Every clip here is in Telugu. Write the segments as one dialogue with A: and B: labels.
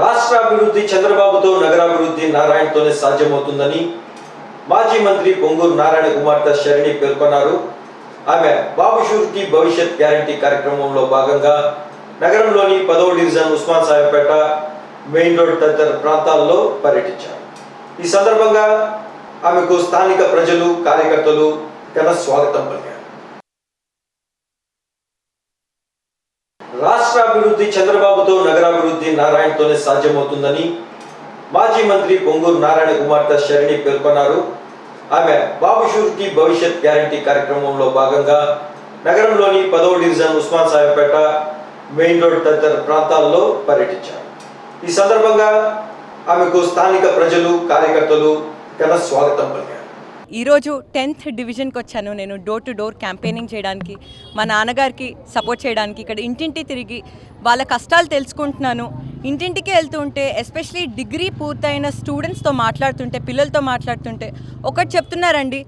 A: రాష్ట్ర అభివృద్ధి చంద్రబాబుతో నగరాభివృద్ధి నారాయణతోనే సాధ్యమవుతుందని మాజీ మంత్రి పొంగూరు నారాయణ కుమార్తె శరణి పేర్కొన్నారు. ఆమె బాబు షూరిటీ భవిష్యత్ గ్యారంటీ కార్యక్రమంలో భాగంగా నగరంలోని పదవ division Usman Sahebpet main road తదితర ప్రాంతాల్లో పర్యటించారు. ఈ సందర్భంగా ఆమెకు స్థానిక ప్రజలు కార్యకర్తలు ఘన స్వాగతం పలికారు. రాష్ట్ర అభివృద్ధి చంద్రబాబుతో నగరాభివృద్ధి నారాయణతోనే సాధ్యమవుతుందని మాజీ మంత్రి పొంగూరు నారాయణ కుమార్తె శరణి పేర్కొన్నారు. ఆమె బాబు షూరిటీ భవిష్యత్ గ్యారంటీ కార్యక్రమంలో భాగంగా నగరంలోని పదవ division Usman Sahebpet main road తదితర ప్రాంతాల్లో పర్యటించారు. ఈ సందర్భంగా ఆమెకు స్థానిక ప్రజలు కార్యకర్తలు ఘన స్వాగతం పలికారు.
B: ఈరోజు టెన్త్ డివిజన్కి వచ్చాను. నేను డోర్ టు డోర్ క్యాంపెయినింగ్ చేయడానికి మా నాన్నగారికి సపోర్ట్ చేయడానికి ఇక్కడ ఇంటింటి తిరిగి వాళ్ళ కష్టాలు తెలుసుకుంటున్నాను. ఇంటింటికి వెళ్తూ ఉంటే ఎస్పెషలీ డిగ్రీ పూర్తయిన స్టూడెంట్స్తో మాట్లాడుతుంటే పిల్లలతో మాట్లాడుతుంటే ఒకటి చెప్తున్నారండి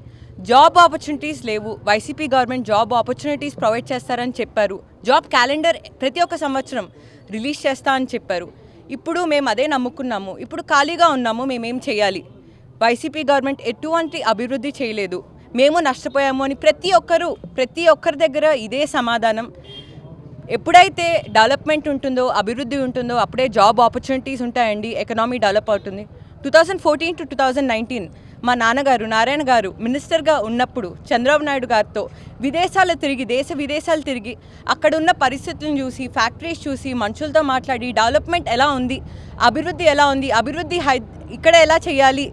B: జాబ్ ఆపర్చునిటీస్ లేవు. YCP government job opportunities provide చేస్తారని చెప్పారు. జాబ్ క్యాలెండర్ ప్రతి ఒక్క సంవత్సరం రిలీజ్ చేస్తా అని చెప్పారు. ఇప్పుడు మేము అదే నమ్ముకున్నాము. ఇప్పుడు ఖాళీగా ఉన్నాము. మేమేం చేయాలి? వైసీపీ గవర్నమెంట్ ఎటువంటి అభివృద్ధి చేయలేదు. మేము నష్టపోయాము అని ప్రతి ఒక్కరు ప్రతి ఒక్కరి దగ్గర ఇదే సమాధానం. ఎప్పుడైతే డెవలప్మెంట్ ఉంటుందో అభివృద్ధి ఉంటుందో అప్పుడే జాబ్ ఆపర్చునిటీస్ ఉంటాయండి ఎకనామీ డెవలప్ అవుతుంది. Two thousand fourteen to two thousand nineteen మా నాన్నగారు నారాయణ గారు మినిస్టర్గా ఉన్నప్పుడు చంద్రబాబు నాయుడు గారితో విదేశాలు తిరిగి దేశ విదేశాలు తిరిగి అక్కడ ఉన్న పరిస్థితులను చూసి ఫ్యాక్టరీస్ చూసి మనుషులతో మాట్లాడి డెవలప్మెంట్ ఎలా ఉంది అభివృద్ధి ఎలా ఉంది అభివృద్ధి హై ఇక్కడ ఎలా చేయాలి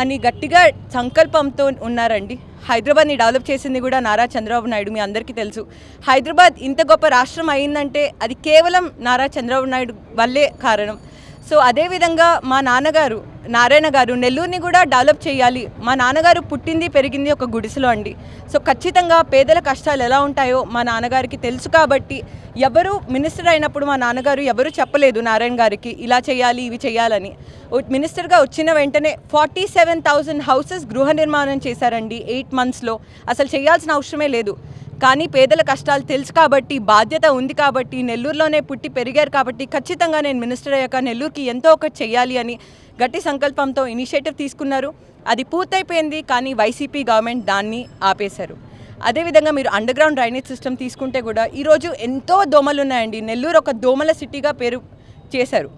B: అని గట్టిగా సంకల్పంతో ఉన్నారండి. హైదరాబాద్ని డెవలప్ చేసింది కూడా నారా చంద్రబాబు నాయుడు మీ అందరికీ తెలుసు. హైదరాబాద్ ఇంత గొప్ప రాష్ట్రం అయిందంటే అది కేవలం నారా చంద్రబాబు నాయుడు వల్లే కారణం. సో అదేవిధంగా మా నాన్నగారు నారాయణ గారు నెల్లూరుని కూడా డెవలప్ చేయాలి. మా నాన్నగారు పుట్టింది పెరిగింది ఒక గుడిసెలో అండి. సో ఖచ్చితంగా పేదల కష్టాలు ఎలా ఉంటాయో మా నాన్నగారికి తెలుసు కాబట్టి ఎవరు మినిస్టర్ అయినప్పుడు మా నాన్నగారు ఎవరు చెప్పలేదు నారాయణ గారికి ఇలా చేయాలి ఇవి చేయాలని. మినిస్టర్గా వచ్చిన వెంటనే ఫార్టీ సెవెన్ థౌజండ్ హౌసెస్ గృహ నిర్మాణం చేశారండి ఎయిట్ మంత్స్లో అసలు చేయాల్సిన అవసరమే లేదు. కానీ పేదల కష్టాలు తెలుసు కాబట్టి బాధ్యత ఉంది కాబట్టి నెల్లూరులోనే పుట్టి పెరిగారు కాబట్టి ఖచ్చితంగా నేను మినిస్టర్ అయ్యాక నెల్లూరుకి ఎంతో ఒకటి చేయాలి అని గట్టి సంకల్పంతో ఇనిషియేటివ్ తీసుకున్నారు. అది పూర్తయిపోయింది కానీ వైసీపీ గవర్నమెంట్ దాన్ని ఆపేశారు. అదేవిధంగా మీరు అండర్ గ్రౌండ్ డ్రైనేజ్ సిస్టమ్ తీసుకుంటే కూడా ఈరోజు ఎంతో దోమలు ఉన్నాయండి నెల్లూరు ఒక దోమల సిటీగా పేరు చేశారు.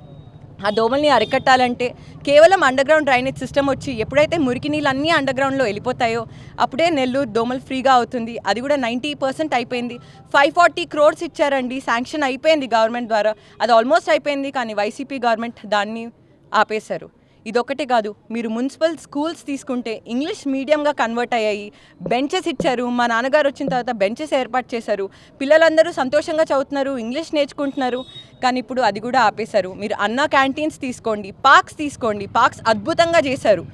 B: ఆ దోమల్ని అరికట్టాలంటే కేవలం అండర్ గ్రౌండ్ డ్రైనేజ్ సిస్టమ్ వచ్చి ఎప్పుడైతే మురికి నీళ్ళు అన్నీ అండర్ గ్రౌండ్లో వెళ్ళిపోతాయో అప్పుడే నెల్లూరు దోమలు ఫ్రీగా అవుతుంది. అది కూడా నైంటీ పర్సెంట్ అయిపోయింది. ఫైవ్ ఫార్టీ క్రోడ్స్ ఇచ్చారండి. శాంక్షన్ అయిపోయింది గవర్నమెంట్ ద్వారా. అది ఆల్మోస్ట్ అయిపోయింది కానీ వైసీపీ గవర్నమెంట్ దాన్ని ఆపేశారు. ఇదొకటే కాదు మీరు మున్సిపల్ స్కూల్స్ తీసుకుంటే ఇంగ్లీష్ మీడియంగా కన్వర్ట్ అయ్యాయి. బెంచెస్ ఇచ్చారు మా నాన్నగారు వచ్చిన తర్వాత బెంచెస్ ఏర్పాటు చేశారు. పిల్లలందరూ సంతోషంగా చదువుతున్నారు ఇంగ్లీష్ నేర్చుకుంటున్నారు కానీ ఇప్పుడు అది కూడా ఆపేశారు. మీరు అన్న క్యాంటీన్స్ తీసుకోండి పార్క్స్ తీసుకోండి పార్క్స్ అద్భుతంగా చేశారు.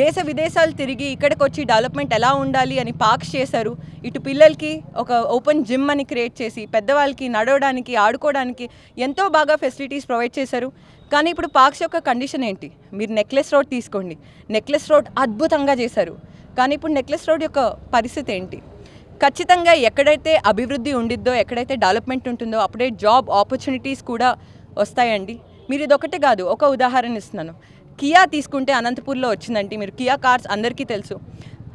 B: దేశ విదేశాలు తిరిగి ఇక్కడికి వచ్చి డెవలప్మెంట్ ఎలా ఉండాలి అని పార్క్స్ చేశారు. ఇటు పిల్లలకి ఒక ఓపెన్ జిమ్ అని క్రియేట్ చేసి పెద్దవాళ్ళకి నడవడానికి ఆడుకోవడానికి ఎంతో బాగా ఫెసిలిటీస్ ప్రొవైడ్ చేశారు. కానీ ఇప్పుడు పార్క్స్ యొక్క కండిషన్ ఏంటి? మీరు నెక్లెస్ రోడ్ తీసుకోండి. నెక్లెస్ రోడ్ అద్భుతంగా చేశారు. కానీ ఇప్పుడు నెక్లెస్ రోడ్ యొక్క పరిస్థితి ఏంటి? ఖచ్చితంగా ఎక్కడైతే అభివృద్ధి ఉండిద్దో ఎక్కడైతే డెవలప్మెంట్ ఉంటుందో అప్పుడే జాబ్ ఆపర్చునిటీస్ కూడా వస్తాయండి. మీరు ఇదొకటే కాదు ఒక ఉదాహరణ ఇస్తున్నాను. కియా తీసుకుంటే అనంతపూర్లో వచ్చిందండి. మీరు కియా కార్స్ అందరికీ తెలుసు.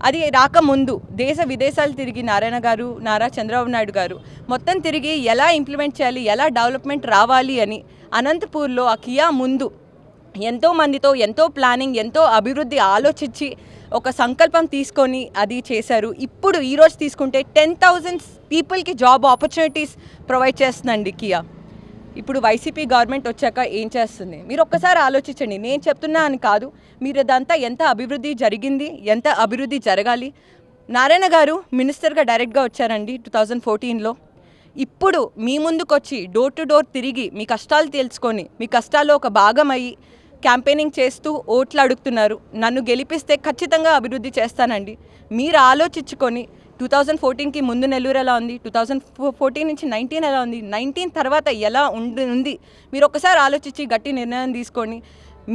B: అది రాకముందు దేశ విదేశాలు తిరిగి నారాయణ గారు నారా చంద్రబాబు నాయుడు గారు మొత్తం తిరిగి ఎలా ఇంప్లిమెంట్ చేయాలి ఎలా డెవలప్మెంట్ రావాలి అని అనంతపూర్లో ఆ కియా ముందు ఎంతో మందితో ఎంతో ప్లానింగ్ ఎంతో అభివృద్ధి ఆలోచించి ఒక సంకల్పం తీసుకొని అది చేశారు. ఇప్పుడు ఈరోజు తీసుకుంటే టెన్ థౌజండ్ పీపుల్కి జాబ్ ఆపర్చునిటీస్ ప్రొవైడ్ చేస్తుందండి కియా. ఇప్పుడు వైసీపీ గవర్నమెంట్ వచ్చాక ఏం చేస్తుంది? మీరు ఒక్కసారి ఆలోచించండి. నేను చెప్తున్నా అని కాదు. మీరు అదంతా ఎంత అభివృద్ధి జరిగింది? ఎంత అభివృద్ధి జరగాలి? నారాయణ గారు మినిస్టర్గా డైరెక్ట్గా వచ్చారండి టూ థౌజండ్ ఫోర్టీన్లో. ఇప్పుడు మీ ముందుకు వచ్చి డోర్ టు డోర్ తిరిగి మీ కష్టాలు తెలుసుకొని మీ కష్టాల్లో ఒక భాగం అయ్యి క్యాంపెయినింగ్ చేస్తూ ఓట్లు అడుగుతున్నారు. నన్ను గెలిపిస్తే ఖచ్చితంగా అభివృద్ధి చేస్తానండి. మీరు ఆలోచించుకొని టూ థౌజండ్ ఫోర్టీన్కి ముందు నెల్లూరు ఎలా ఉంది? టూ థౌజండ్ ఫోర్టీన్ నుంచి నైన్టీన్ ఎలా ఉంది? నైన్టీన్ తర్వాత ఎలా ఉండి ఉంది? మీరు ఒకసారి ఆలోచించి గట్టి నిర్ణయం తీసుకొని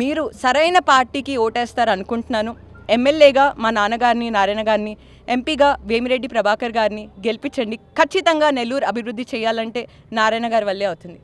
B: మీరు సరైన పార్టీకి ఓటేస్తారు అనుకుంటున్నాను. ఎమ్మెల్యేగా మా నాన్నగారిని నారాయణ గారిని ఎంపీగా వేమిరెడ్డి ప్రభాకర్ గారిని గెలిపించండి. ఖచ్చితంగా నెల్లూరు అభివృద్ధి చేయాలంటే నారాయణ గారి వల్లే అవుతుంది.